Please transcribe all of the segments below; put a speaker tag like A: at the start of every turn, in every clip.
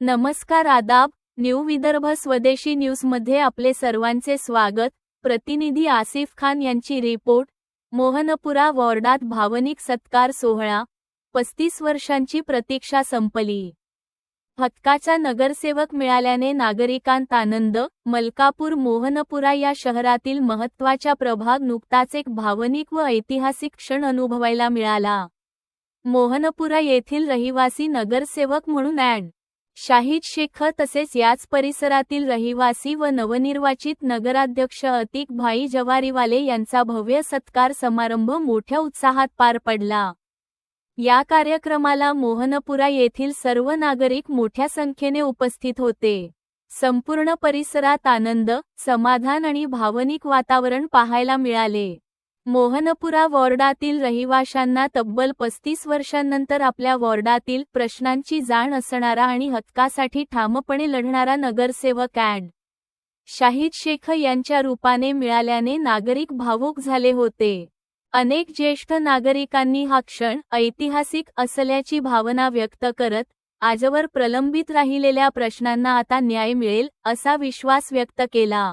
A: नमस्कार आदाब न्यू विदर्भ स्वदेशी न्यूजमध्ये आपले सर्वांचे स्वागत. प्रतिनिधी आसिफ खान यांची रिपोर्ट. मोहनपुरा वॉर्डात भावनिक सत्कार सोहळा. पस्तीस वर्षांची प्रतीक्षा संपली. हक्काचा नगरसेवक मिळाल्याने नागरिकांत आनंद मलकापूर मोहनपुरा या शहरातील महत्त्वाच्या प्रभाग नुकताच एक भावनिक व ऐतिहासिक क्षण अनुभवायला मिळाला. मोहनपुरा येथील रहिवासी नगरसेवक म्हणून ॲड. शाहिद शेख तसेच याच परिसरातील रहिवासी व नवनिर्वाचित नगराध्यक्ष अतिक भाई जवारीवाले यांचा भव्य सत्कार समारंभ मोठ्या उत्साहात पार पडला. या कार्यक्रमाला मोहनपुरा येथील सर्व नागरिक मोठ्या संख्येने उपस्थित होते. संपूर्ण परिसरात आनंद समाधान आणि भावनिक वातावरण पाहायला मिळाले. मोहनपुरा वॉर्डातील रहिवाशांना तब्बल पस्तीस वर्षांनंतर आपल्या वॉर्डातील प्रश्नांची जाण असणारा आणि हक्कासाठी ठामपणे लढणारा नगरसेवक अँड शाहिद शेख यांच्या रूपाने मिळाल्याने नागरिक भावूक झाले होते. अनेक ज्येष्ठ नागरिकांनी हा क्षण ऐतिहासिक असल्याची भावना व्यक्त करत आजवर प्रलंबित राहिलेल्या प्रश्नांना आता न्याय मिळेल असा विश्वास व्यक्त केला.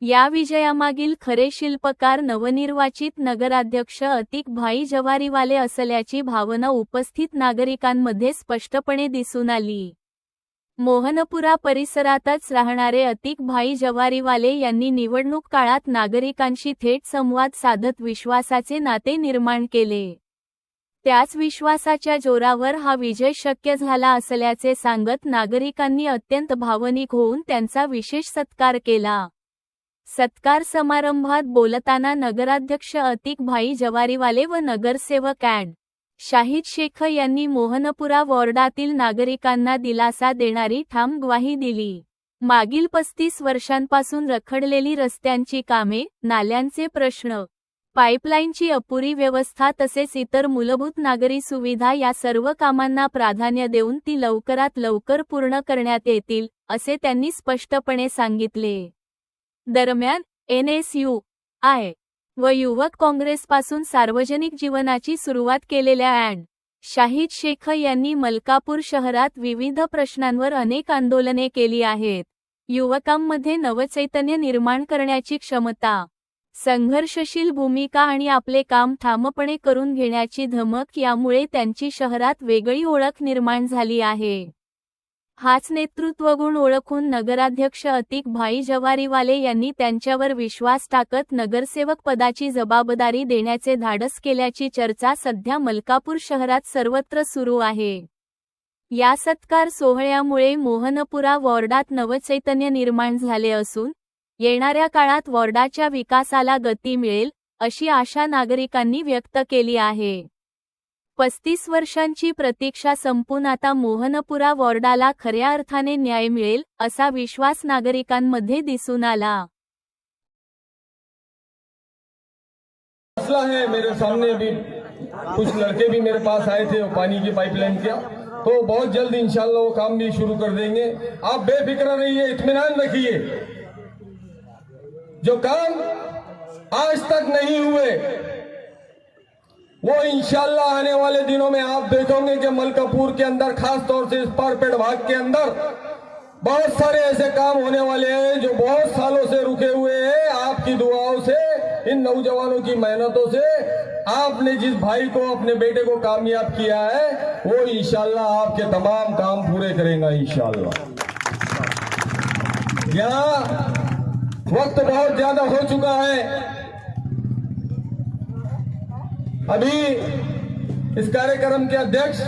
A: या विजयामागील खरे शिल्पकार नवनिर्वाचित नगराध्यक्ष अतिक भाई जवारीवाले असल्याची भावना उपस्थित नागरिकांमध्ये स्पष्टपणे दिसून आली. मोहनपुरा परिसरातच राहणारे अतिक भाई जवारीवाले यांनी निवडणूक काळात नागरिकांशी थेट संवाद साधत विश्वासाचे नाते निर्माण केले. त्याच विश्वासाच्या जोरावर हा विजय शक्य झाला असल्याचे सांगत नागरिकांनी अत्यंत भावनिक होऊन त्यांचा विशेष सत्कार केला. सत्कार समारंभात बोलताना नगराध्यक्ष अतिक भाई जवारीवाले व नगरसेवक ॲड शाहिद शेख यांनी मोहनपुरा वॉर्डातील नागरिकांना दिलासा देणारी ठाम ग्वाही दिली. मागील पस्तीस वर्षांपासून रखडलेली रस्त्यांची कामे नाल्यांचे प्रश्न पाईपलाईनची अपुरी व्यवस्था तसेच इतर मूलभूत नागरी सुविधा या सर्व कामांना प्राधान्य देऊन ती लवकरात लवकर पूर्ण करण्यात येतील असे त्यांनी स्पष्टपणे सांगितले. दरम्यान एन एस यू आय व युवक काँग्रेसपासून सार्वजनिक जीवनाची सुरुवात केलेल्या अँड. शाहिद शेख यांनी मलकापूर शहरात विविध प्रश्नांवर अनेक आंदोलने केली आहेत. युवकांमध्ये नवचैतन्य निर्माण करण्याची क्षमता संघर्षशील भूमिका आणि आपले काम ठामपणे करून घेण्याची धमक यामुळे त्यांची शहरात वेगळी ओळख निर्माण झाली आहे. हाच नेतृत्वगुण ओळखून नगराध्यक्ष अतिक भाई जवारीवाले यांनी त्यांच्यावर विश्वास टाकत नगरसेवक पदाची जबाबदारी देण्याचे धाडस केल्याची चर्चा सध्या मलकापूर शहरात सर्वत्र सुरू आहे. या सत्कार सोहळ्यामुळे मोहनपुरा वॉर्डात नवचैतन्य निर्माण झाले असून येणाऱ्या काळात वॉर्डाच्या विकासाला गती मिळेल अशी आशा नागरिकांनी व्यक्त केली आहे. पस्तीस वर्षांची प्रतीक्षा संपून आता मोहनपुरा वॉर्डाला खऱ्या अर्थाने न्याय मिळेल असा विश्वास नागरिकांमध्ये दिसून आला.
B: है मेरे सामने भी. कुछ लड़के भी मेरे पास आए थे पानी की पाइपलाइन का तो बहुत जल्द इंशाल्लाह वो काम भी शुरू कर देंगे। आप बेफिक्र रहिए इतमान रखिए। जो काम आज तक नहीं हुए वो इंशाल्लाह आने वाले दिनों में आप देखोगे कि मलकापुर के अंदर, खास तौर से इस पारपेट भाग के अंदर, बहुत सारे ऐसे काम होने वाले हैं जो बहुत सालों से रुके हुए हैं। आपकी दुआओं से, इन नौजवानों की मेहनतों से आपने जिस भाई को, अपने बेटे को कामयाब किया है, वो इंशाल्लाह आपके तमाम काम पूरे करेगा इंशाल्लाह। यहाँ वक्त बहुत ज़्यादा हो चुका है। अभी इस कार्यक्रम के अध्यक्ष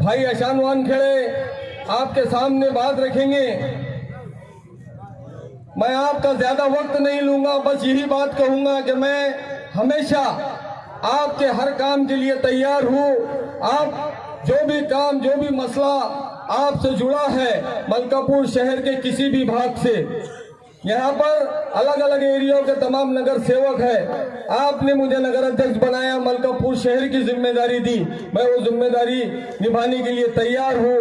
B: भाई अशान वानखेड़े आपके सामने बात रखेंगे। मैं आपका ज़्यादा वक्त नहीं लूँगा, बस यही बात कहूँगा कि मैं हमेशा आपके हर काम के लिए तैयार हूँ। आप जो भी काम, जो भी मसला आपसे जुड़ा है, मलकापुर शहर के किसी भी भाग से यहाँ पर अलग अलग एरियाओं के तमाम नगर सेवक है। आपने मुझे नगर अध्यक्ष बनाया, मलकापुर शहर की ज़िम्मेदारी दी। मैं वो ज़िम्मेदारी निभाने के लिए तैयार हूँ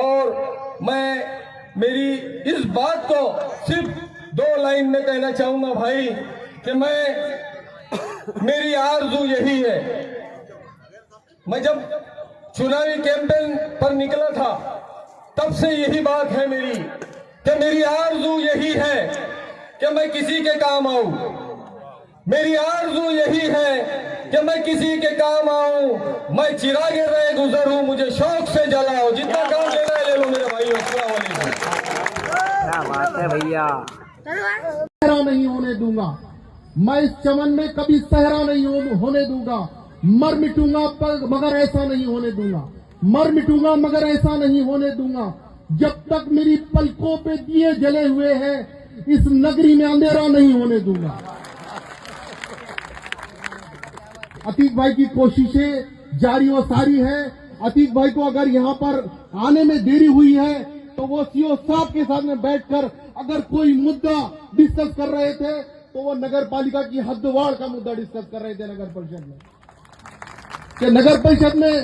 B: और मैं मेरी इस बात को सिर्फ़ दो लाइन में कहना चाहूँगा भाई कि मैं, मेरी आरज़ू यही है। मैं जब चुनावी कैंपेन पर निकला था, तब से यही बात है मेरी कि मेरी आरज़ू यही है। कि मैं किसी के काम आऊँ। मेरी आरज़ू यही है कि मैं किसी के काम आऊँ। मैं चिरागे रहे गुजरूं मुझे शौक से जलाओ। जितना काम लेना है ले लो मेरे भाई
C: क्या बात है भैया?
D: सहरा नहीं होने दूँगा। मैं इस चमन में कभी सहरा नहीं होने दूँगा। मर मिटूँगा पर मगर ऐसा नहीं होने दूँगा। मर मिटूँगा मगर ऐसा नहीं होने दूँगा। जब तक मेरी पलकों पे दिए जले हुए हैं इस नगरी में अंधेरा नहीं होने दूँगा। अतीक भाई की कोशिशें जारी और सारी है। अतीक भाई को अगर यहाँ पर आने में देरी हुई है तो वो सीओ साहब के साथ में बैठकर अगर कोई मुद्दा डिस्कस कर रहे थे तो वो नगर पालिका की हदवाड़ का मुद्दा डिस्कस कर रहे थे नगर परिषद में। नगर परिषद में